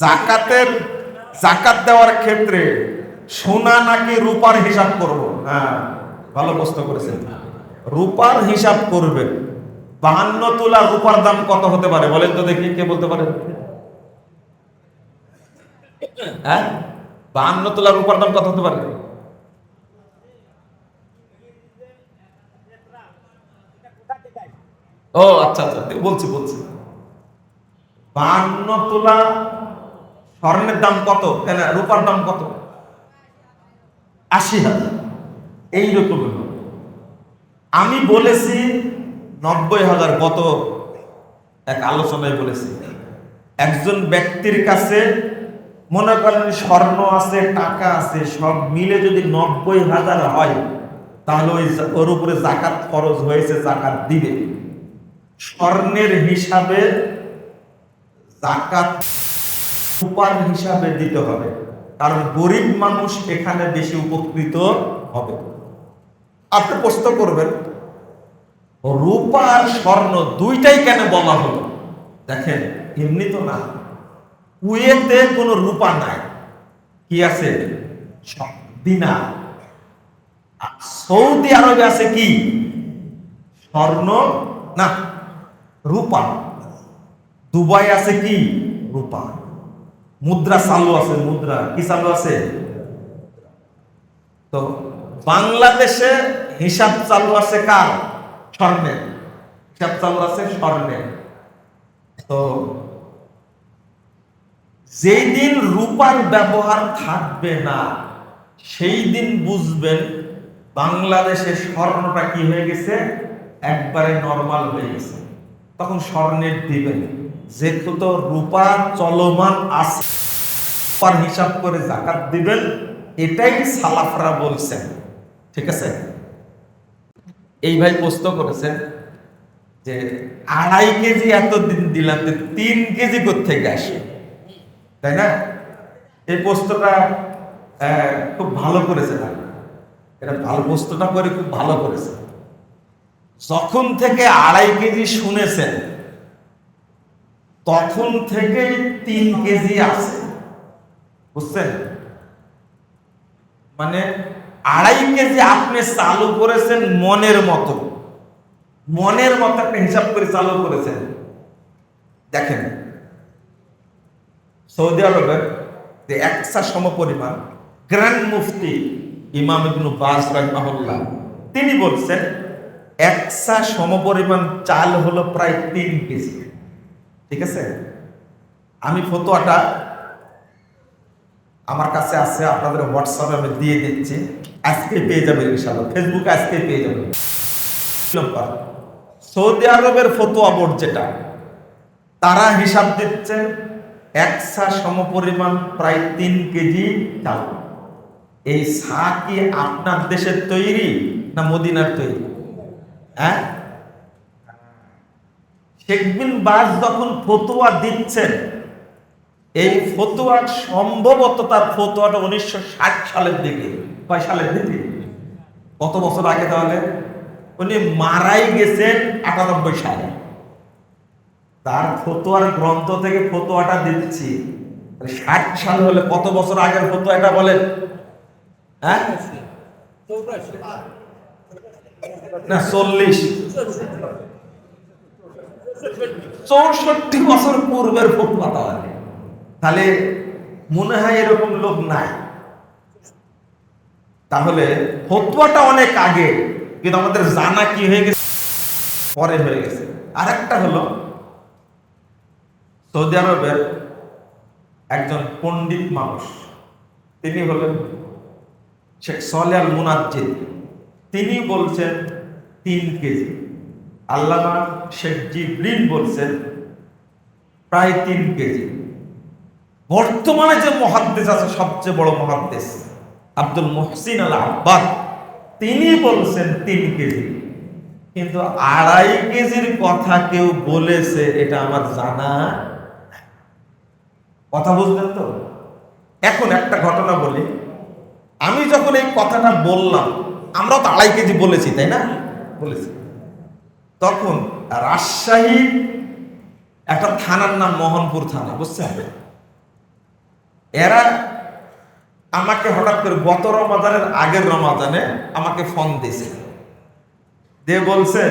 জাকাতের, জাকাত দেওয়ার ক্ষেত্রে সোনা নাকি রূপার হিসাব করব? হ্যাঁ ভালো প্রশ্ন করেছেন। রূপার হিসাব করবেন। বাহান্ন তোলা রূপার দাম কত হতে পারে? বলেন তো দেখি কে বলতে পারে। হ্যাঁ? বাহান্ন তোলা রূপার দাম কত হতে পারে? ও আচ্ছা আচ্ছা বলছি বলছি। বাহান্ন তোলা স্বর্ণের দাম কত? রূপার দাম কত? আশি হাজার। এইরকম। আমি বলেছি নব্বই হাজার গত এক আলোচনায় বলেছি। একজন ব্যক্তির কাছে মনে করেন স্বর্ণ আছে, টাকা আছে, সব মিলে যদি নব্বই হাজার হয়, তাহলে ওই ওর উপরে জাকাত খরচ হয়েছে, জাকাত দিবে। স্বর্ণের হিসাবে জাকাত উপার হিসাবে দিতে হবে। কারণ গরিব মানুষ এখানে বেশি উপকৃত হবে। আপনি প্রশ্ন করবেন, রূপা আর স্বর্ণ দুইটাই কেন বলা হলো? দেখেন, এমনি তো না। কুয়েতে কোনো রূপা নাই। কি আছে? দিনার সৌদি আরবে আছে কি? স্বর্ণ না, রূপা। দুবাই আছে কি? রূপা। মুদ্রা চালু আছে, মুদ্রা। কি চালু আছে? তো বাংলাদেশে হিসাব চালু আছে কার? স্বর্ণের হিসাব চালু আছে স্বর্ণের তো যেই দিন রূপার ব্যবহার থাকবে না, সেই দিন বুঝবেন বাংলাদেশে স্বর্ণটা কি হয়ে গেছে? একবারে নর্মাল হয়ে গেছে। তখন স্বর্ণের দিবেন। যেহেতু তো রূপা চলমান আছে, রূপার হিসাব করে জাকাত দিবেন, এটাই সালাফরা বলছেন। ঠিক আছে? এই ভাই প্রশ্ন করেছেন যে আড়াই কেজি এতদিন দিলাম যে তিন কেজি কোথেকে আসে? তাই না? এই প্রশ্নটা খুব ভালো করেছে না এটা ভালো প্রশ্নটা করে খুব ভালো করেছে। যখন থেকে আড়াই কেজি শুনেছেন তখন থেকে তিন কেজি আছে। বুঝছেন? মানে আড়াই কেজি আপনি চালু করেছেন মনের মতো। মনের মতো একটা হিসাব করে চালু করেছেন। দেখেন, সৌদি আরবের যে একসা সমপরিমাণ গ্র্যান্ড মুফতি ইমাম ইবনু বাস রাহমাহুল্লাহ, তিনি বলছেন একসা সমপরিমাণ চাল হলো প্রায় তিন কেজি। ঠিক আছে? আমি ফতোয়াটা আমার কাছে আছে, আপনাদের হোয়াটসঅ্যাপে আমি দিয়ে দিচ্ছি। আজকে পেয়ে যাবেন ইনশাআল্লাহ। ফেসবুকে আজকে পেয়ে যাবেন। সৌদি আরবের ফতোয়া বোর্ড যেটা, তারা হিসাব দিচ্ছে একসা সমপরিমাণ প্রায় তিন কেজি চাল। এই সা কি আপনার দেশের তৈরি না মদিনার তৈরি? হ্যাঁ? শেখ বিন বাজ যখন ফতোয়া দিচ্ছেন, এই ফতোয়া সম্ভবত তার ফতোয়াটা উনিশশো ষাট সালের দিকে। কয় সালের দিকে? কত বছর আগে তাহলে? উনি মারাই গেছেন আটানব্বই সালে। তার ফতোয়ার গ্রন্থ থেকে ফতোয়াটা দিচ্ছি। ষাট সাল হলে কত বছর আগের ফতোয়া এটা বলেন? হ্যাঁ? না, চল্লিশ। চৌষট্টি বছর পূর্বের ফতোয়া তাহলে তাহলে মনে হয় এরকম লোক নাই। তাহলে ফতোয়াটা অনেক আগে, কিন্তু আমাদের জানা কি হয়ে গেছে? পরে হয়ে গেছে। আর একটা হলো, সৌদি আরবের একজন পণ্ডিত মানুষ, তিনি হলেন শেখ সলিয়াল মুনাজ্জিদ। তিনি বলছেন, তিন কেজি। আল্লামা শেখ জিব্রিন বলছেন, প্রায় তিন কেজি। বর্তমানে যে মহাদ্দেশ আছে, সবচেয়ে বড় মহাদ্দেশ, আব্দুল মুহসিন আল আব্বাদ তিনি বলছেন তিন কেজি। কিন্তু আড়াই কেজির কথা কেউ বলেছে, এটা আমার জানা কথা বুঝলেন তো? এখন একটা ঘটনা বলি। আমি যখন এই কথাটা বললাম, আমরা তো আড়াই কেজি বলেছি, তাই না? বলেছি। তখন রাজশাহী একটা থানার নাম মোহনপুর থানা, বুঝছেন? এরা আমাকে হঠাৎ করে গত রমাদানের আগের রমাদানে আমাকে ফোন দিয়েছে। দিয়ে বলছে,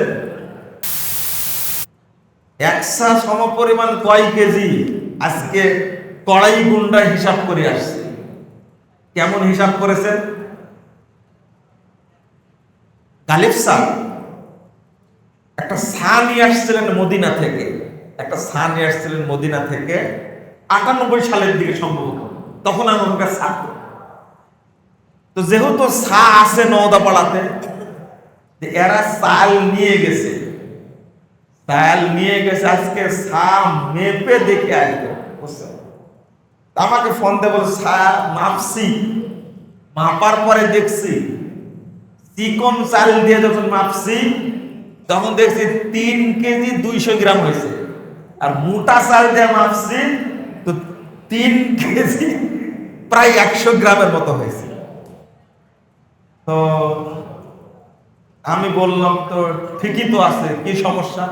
একশা সম পরিমাণ কয় কেজি আজকে কড়াই গুন্ডা হিসাব করে আসছে। কেমন হিসাব করেছে? গালিব একটা সা নিয়ে আসছিলেন মদিনা থেকে, একটা সা নিয়ে আসছিলেন মদিনা থেকে আটানব্বই সালের দিকে সম্ভবত, তখন আমি ওর কাছে থাকতো তো যেহেতু সা আছে নওদাপাড়াতে এরা চাল নিয়ে গেছে। চাল নিয়ে গেছে, আজকে সা মেপে দেখে আসবে। আমাকে ফোন দিয়ে বলে, সা, মাপছি। মাপার পরে দেখছি। চিকন চাল দিয়ে যখন মাপছি তখন দেখছি তিন কেজি দুইশো গ্রাম হয়েছে। আর মোটা চাল দিয়ে মাপছি তো তিন কেজি প্রায় একশো গ্রামের মতো হয়েছে। তো আমি বললাম, তো ঠিকই তো আছে, কি সমস্যা?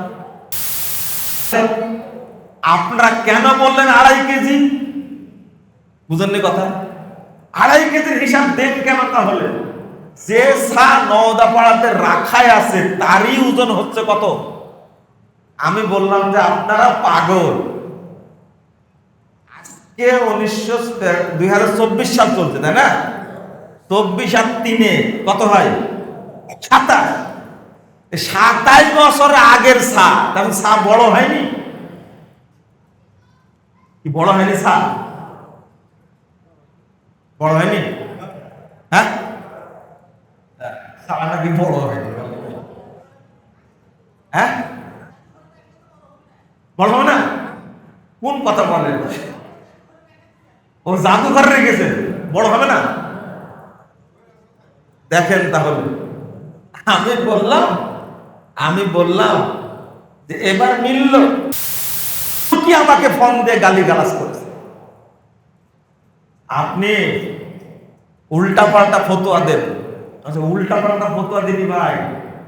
আপনারা কেন বললেন আড়াই কেজি? বুঝেননি কথা? আড়াই কেজির হিসাব দেন কেন তাহলে? যে সা নওদা পাড়াতে রাখায় আছে, তারই ওজন হচ্ছে কত? আমি বললাম যে আপনারা পাগল। আজকে উনিশশো দুই হাজার চব্বিশ সাল চলছে, তাই না? চব্বিশ আর তিনে কত হয়? সাতাশ। সাতাশ বছর আগের সা তখন সা বড় হয়নি। কি বড় হয়নি সা বড় হয়নি হ্যাঁ সারা নাকি বড় হয়নি হ্যাঁ? বড় হবে না? কোন কথা বলেন ও জাদুঘর রেখেছে বড় হবে না? দেখেন তাহলে। আমি বললাম আমি বললাম যে এবার মিলল। কি আমাকে ফোন দিয়ে গালি গালাজ করেছে? আপনি উল্টা পাল্টা ফতোয়া দেন। আচ্ছা উল্টা পাল্টা ফতোয়া দিনি ভাই।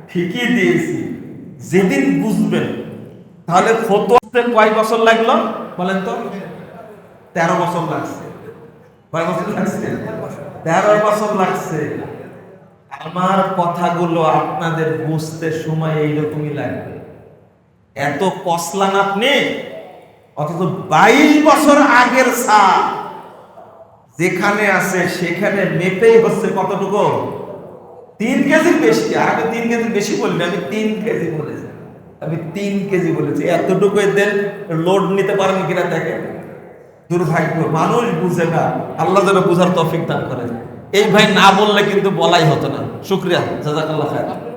ঠিকই দিয়েছি। যেদিন বুঝবেন, তাহলে ফতোয়াতে কয় বছর লাগল? বলেন তো। তেরো বছর লাগছে। কয় বছর লাগছে? তেরো বছর লাগছে। আমার কথাগুলো আপনাদের বুঝতে সময় এইরকমই লাগবে। এত কসলান আপনি, অথচ বাইশ বছর আগের সা যেখানে আছে, সেখানে মেপেই হচ্ছে কতটুকু? তিন কেজির বেশি আর আমি তিন কেজির বেশি বলিনি আমি তিন কেজি বলেছি। আমি তিন কেজি বলেছি। এতটুকু দেন লোড নিতে পারেন কিনা দেখেন। দুর্ভাগ্য, মানুষ বুঝে না। আল্লাহ যেন বুঝার তফিক দান করে এই ভাই না বললে কিন্তু বলাই হতো না। শুক্রিয়া। জাজাকাল্লাহ খায়